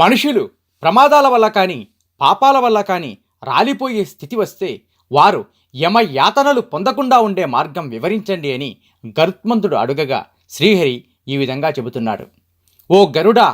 మనుషులు ప్రమాదాల వల్ల కానీ పాపాల వల్ల కానీ రాలిపోయే స్థితి వస్తే వారు యమ యాతనలు పొందకుండా ఉండే మార్గం వివరించండి అని గరుత్మంతుడు అడుగగా శ్రీహరి ఈ విధంగా చెబుతున్నాడు. ఓ గరుడా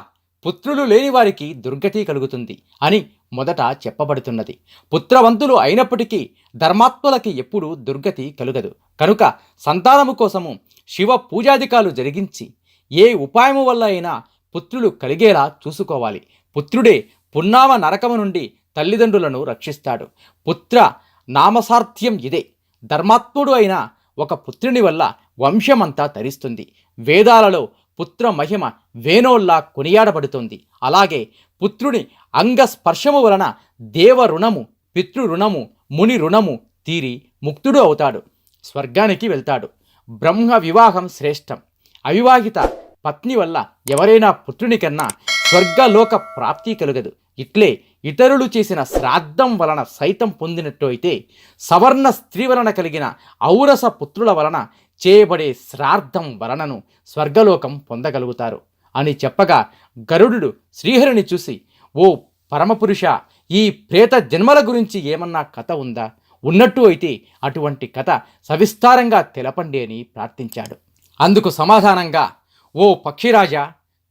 పుత్రులు లేని వారికి దుర్గతి కలుగుతుంది అని మొదట చెప్పబడుతున్నది. పుత్రవంతులు అయినప్పటికీ ధర్మాత్ములకి ఎప్పుడూ దుర్గతి కలుగదు. కనుక సంతానము కోసము శివ పూజాధికాలు జరిగించి ఏ ఉపాయము వల్ల అయినా పుత్రులు కలిగేలా చూసుకోవాలి. పుత్రుడే పున్నామ నరకము నుండి తల్లిదండ్రులను రక్షిస్తాడు. పుత్ర నామసార్థ్యం ఇదే. ధర్మాత్ముడు అయిన ఒక పుత్రుని వల్ల వంశమంతా తరిస్తుంది. వేదాలలో పుత్ర మహిమ వేణోల్లా కొనియాడబడుతుంది. అలాగే పుత్రుని అంగస్పర్శము వలన దేవ రుణము పితృ రుణము ముని రుణము తీరి ముక్తుడు అవుతాడు. స్వర్గానికి వెళ్తాడు. బ్రహ్మ వివాహం శ్రేష్టం. అవివాహిత పత్ని వల్ల ఎవరైనా పుత్రుని కన్నా స్వర్గలోక ప్రాప్తి కలుగదు. ఇట్లే ఇతరులు చేసిన శ్రాద్ధం వలన సైతం పొందినట్టు అయితే సవర్ణ స్త్రీ వలన కలిగిన ఔరస పుత్రుల వలన చేయబడే శ్రాద్ధం వలనను స్వర్గలోకం పొందగలుగుతారు. అని చెప్పగా గరుడు శ్రీహరిని చూసి ఓ పరమపురుష ఈ ప్రేత జన్మల గురించి ఏమన్నా కథ ఉందా? ఉన్నట్టు అయితే అటువంటి కథ సవిస్తారంగా తెలపండి అని ప్రార్థించాడు. అందుకు సమాధానంగా ఓ పక్షిరాజా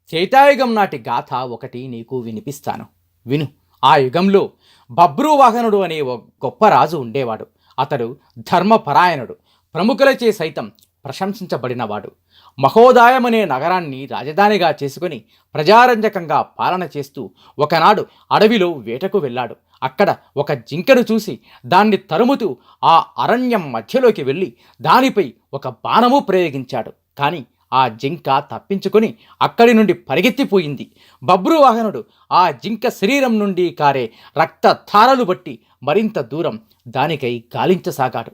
త్రేతాయుగం నాటి గాథ ఒకటి నీకు వినిపిస్తాను. విను. ఆ యుగంలో బబ్రువాహనుడు అనే ఒక గొప్ప రాజు ఉండేవాడు. అతడు ధర్మపరాయణుడు. ప్రముఖులచే సైతం ప్రశంసించబడినవాడు. మహోదాయం అనే నగరాన్ని రాజధానిగా చేసుకుని ప్రజారంజకంగా పాలన చేస్తూ ఒకనాడు అడవిలో వేటకు వెళ్ళాడు. అక్కడ ఒక జింకను చూసి దాన్ని తరుముతూ ఆ అరణ్యం మధ్యలోకి వెళ్ళి దానిపై ఒక బాణము ప్రయోగించాడు. కానీ ఆ జింక తప్పించుకొని అక్కడి నుండి పరిగెత్తిపోయింది. బబ్రు వాహనుడు ఆ జింక శరీరం నుండి కారే రక్త ధారలు బట్టి మరింత దూరం దానికై గాలించసాగాడు.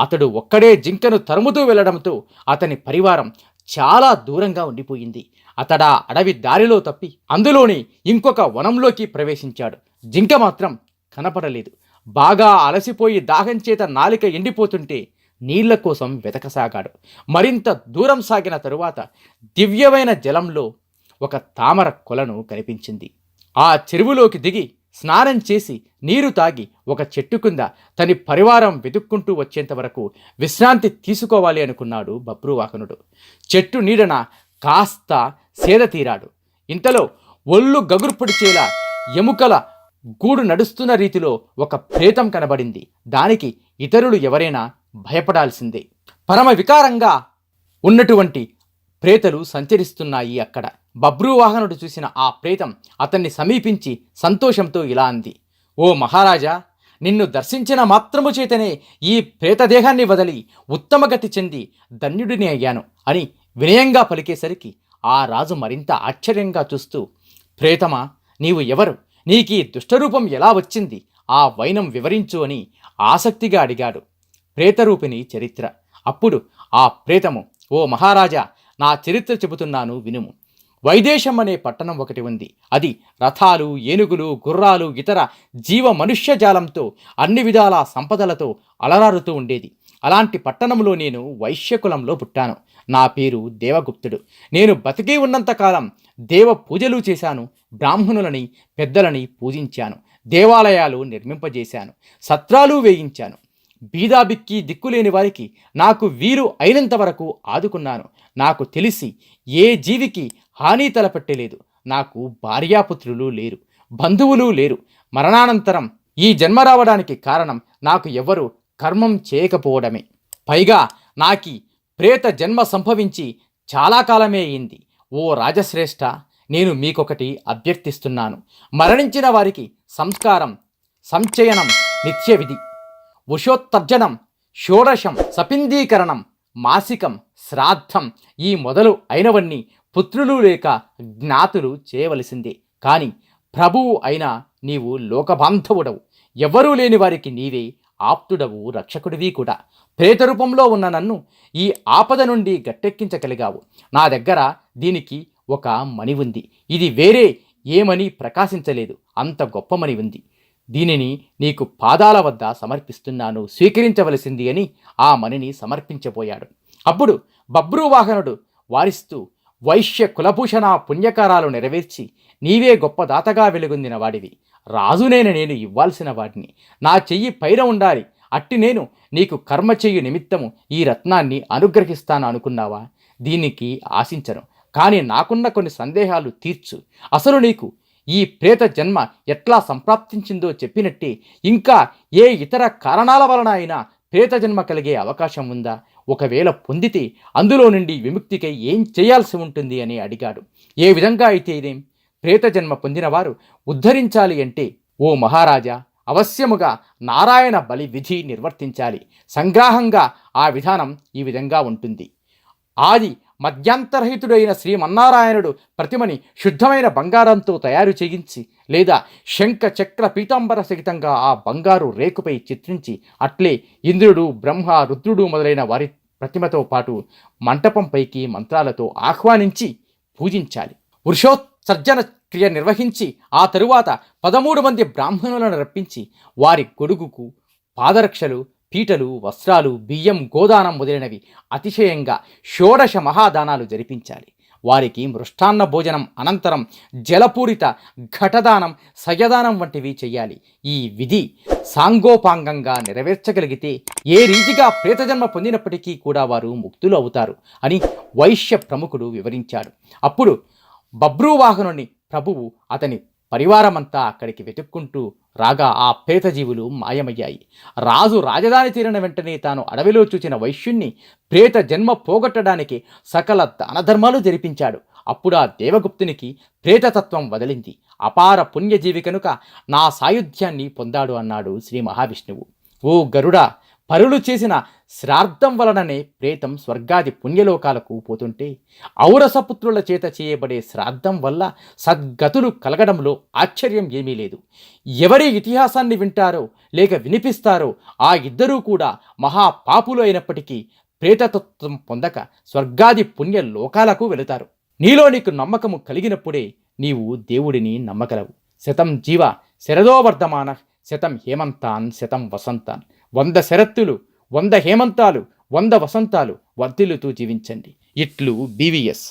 అతడు ఒక్కడే జింకను తరుముతూ వెళ్ళడంతో అతని పరివారం చాలా దూరంగా ఉండిపోయింది. అతడా అడవి దారిలో తప్పి అందులోని ఇంకొక వనంలోకి ప్రవేశించాడు. జింక మాత్రం కనపడలేదు. బాగా అలసిపోయి దాహం చేత నాలిక ఎండిపోతుంటే నీళ్ళ కోసం వెతకసాగాడు. మరింత దూరం సాగిన తరువాత దివ్యమైన జలంలో ఒక తామర కొలను కనిపించింది. ఆ చెరువులోకి దిగి స్నానం చేసి నీరు తాగి ఒక చెట్టు కింద తని పరివారం వెతుక్కుంటూ వచ్చేంత వరకు విశ్రాంతి తీసుకోవాలి అనుకున్నాడు బబ్రువాహనుడు చెట్టు నీడన కాస్త సేద తీరాడు. ఇంతలో ఒళ్ళు గగుర్పొడిచేలా ఎముకల గూడు నడుస్తున్న రీతిలో ఒక ప్రేతం కనబడింది. దానికి ఇతరులు ఎవరైనా భయపడాల్సిందే. పరమ వికారంగా ఉన్నటువంటి ప్రేతలు సంచరిస్తున్నాయి అక్కడ. బబ్రువాహనుడు చూసిన ఆ ప్రేతం అతన్ని సమీపించి సంతోషంతో ఇలా అంది ఓ మహారాజా నిన్ను దర్శించిన మాత్రము చేతనే ఈ ప్రేతదేహాన్ని వదిలి ఉత్తమగతి చెంది ధన్యుడిని అయ్యాను అని వినయంగా పలికేసరికి ఆ రాజు మరింత ఆశ్చర్యంగా చూస్తూ ప్రేతమా నీవు ఎవరు? నీకీ దుష్టరూపం ఎలా వచ్చింది? ఆ వైనం వివరించు అని ఆసక్తిగా అడిగాడు. ప్రేతరూపిణి చరిత్ర. అప్పుడు ఆ ప్రేతము ఓ మహారాజా నా చరిత్ర చెబుతున్నాను వినుము. వైదేశం అనే పట్టణం ఒకటి ఉంది. అది రథాలు ఏనుగులు గుర్రాలు ఇతర జీవ మనుష్య జాలంతో అన్ని విధాల సంపదలతో అలరారుతూ ఉండేది. అలాంటి పట్టణంలో నేను వైశ్యకులంలో పుట్టాను. నా పేరు దేవగుప్తుడు. నేను బతికి ఉన్నంతకాలం దేవ పూజలు చేశాను. బ్రాహ్మణులని పెద్దలని పూజించాను. దేవాలయాలు నిర్మింపజేశాను. సత్రాలు వేయించాను. బీదాబిక్కి దిక్కులేని వారికి నాకు వీరు అయినంత వరకు ఆదుకున్నాను. నాకు తెలిసి ఏ జీవికి హాని తలపెట్టలేదు. నాకు భార్యాపుత్రులు లేరు బంధువులు లేరు. మరణానంతరం ఈ జన్మ రావడానికి కారణం నాకు ఎవరు కర్మం చేయకపోవడమే. పైగా నాకి ప్రేత జన్మ సంభవించి చాలా కాలమే అయింది. ఓ రాజశ్రేష్ఠ నేను మీకొకటి అభ్యర్థిస్తున్నాను. మరణించిన వారికి సంస్కారం సంచయనం నిత్య విధి ఉషోత్తర్జనం షోడశం సపిందీకరణం మాసికం శ్రాద్ధం ఈ మొదలు అయినవన్నీ పుత్రులు లేక జ్ఞాతులు చేయవలసిందే. కాని ప్రభువు అయినా నీవు లోకబాంధవుడవు. ఎవ్వరూ లేని వారికి నీవే ఆప్తుడవు రక్షకుడివి కూడా. ప్రేత రూపంలో ఉన్న నన్ను ఈ ఆపద నుండి గట్టెక్కించగలిగావు. నా దగ్గర దీనికి ఒక మణి ఉంది. ఇది వేరే ఏమని ప్రకాశించలేదు. అంత గొప్ప మణి ఉంది. దీనిని నీకు పాదాల వద్ద సమర్పిస్తున్నాను స్వీకరించవలసింది అని ఆ మణిని సమర్పించబోయాడు. అప్పుడు బబ్రువాహనుడు వారిస్తూ వైశ్య కులభూషణ పుణ్యకారాలు నెరవేర్చి నీవే గొప్ప దాతగా వెలుగొందిన వాడివి. రాజునేన నేను ఇవ్వాల్సిన వాడిని. నా చెయ్యి పైన ఉండాలి. అట్టి నేను నీకు కర్మ చెయ్యి నిమిత్తము ఈ రత్నాన్ని అనుగ్రహిస్తాను అనుకున్నావా? దీనికి ఆశించను. కానీ నాకున్న కొన్ని సందేహాలు తీర్చు. అసలు నీకు ఈ ప్రేత జన్మ ఎట్లా సంప్రాప్తించిందో చెప్పినట్టే ఇంకా ఏ ఇతర కారణాల వలన అయినా ప్రేత జన్మ కలిగే అవకాశం ఉందా? ఒకవేళ పొందితే అందులో నుండి విముక్తికై ఏం చేయాల్సి ఉంటుంది అని అడిగాడు. ఏ విధంగా అయితే ఇదేం? ప్రేత జన్మ పొందినవారు ఉద్ధరించాలి అంటే ఓ మహారాజా అవశ్యముగా నారాయణ బలి విధి నిర్వర్తించాలి. సంగ్రాహంగా ఆ విధానం ఈ విధంగా ఉంటుంది. ఆది మధ్యాంతరహితుడైన శ్రీమన్నారాయణుడు ప్రతిమని శుద్ధమైన బంగారంతో తయారు చేయించి లేదా శంఖ చక్ర పీతాంబర సహితంగా ఆ బంగారు రేకుపై చిత్రించి అట్లే ఇంద్రుడు బ్రహ్మ రుద్రుడు మొదలైన వారి ప్రతిమతో పాటు మంటపంపైకి మంత్రాలతో ఆహ్వానించి పూజించాలి. వృషోత్సర్జన క్రియ నిర్వహించి ఆ తరువాత పదమూడు మంది బ్రాహ్మణులను రప్పించి వారి గొడుగుకు పాదరక్షలు పీటలు వస్త్రాలు బియ్యం గోదానం మొదలైనవి అతిశయంగా షోడశ మహాదానాలు జరిపించాలి. వారికి మృష్టాన్న భోజనం అనంతరం జలపూరిత ఘటదానం సయదానం వంటివి చేయాలి ఈ విధి సాంగోపాంగంగా నెరవేర్చగలిగితే ఏ రీతిగా ప్రేతజన్మ పొందినప్పటికీ కూడా వారు ముక్తులు అవుతారు అని వైశ్య ప్రముఖుడు వివరించాడు. అప్పుడు బబ్రూవాహనుని ప్రభువు అతని పరివారమంతా అక్కడికి వెతుక్కుంటూ రాగా ఆ ప్రేతజీవులు మాయమయ్యాయి. రాజు రాజధాని తీరిన వెంటనే తాను అడవిలో చూచిన వైశ్యుణ్ణి ప్రేత జన్మ పోగొట్టడానికి సకల దానధర్మాలు జరిపించాడు. అప్పుడు ఆ దేవగుప్తునికి ప్రేతతత్వం వదిలింది. అపార పుణ్యజీవి కనుక నా సాయుధ్యాన్ని పొందాడు అన్నాడు శ్రీ మహావిష్ణువు. ఓ గరుడా పరులు చేసిన శ్రార్థం వలననే ప్రేతం స్వర్గాది పుణ్యలోకాలకు పోతుంటే ఔరసపుత్రుల చేత చేయబడే శ్రాద్ధం వల్ల సద్గతులు కలగడంలో ఆశ్చర్యం ఏమీ లేదు. ఎవరి ఇతిహాసాన్ని వింటారో లేక వినిపిస్తారో ఆ ఇద్దరూ కూడా మహాపాపులు అయినప్పటికీ ప్రేతతత్వం పొందక స్వర్గాది పుణ్య లోకాలకు వెళుతారు. నీలో నీకు నమ్మకము కలిగినప్పుడే నీవు దేవుడిని నమ్మగలవు. శతం జీవ శరదోవర్ధమాన శతం హేమంతాన్ శతం వసంతాన్. వంద శరత్తులు వంద హేమంతాలు వంద వసంతాలు వర్ధిల్లుతూ జీవించండి. ఇట్లు బీవీఎస్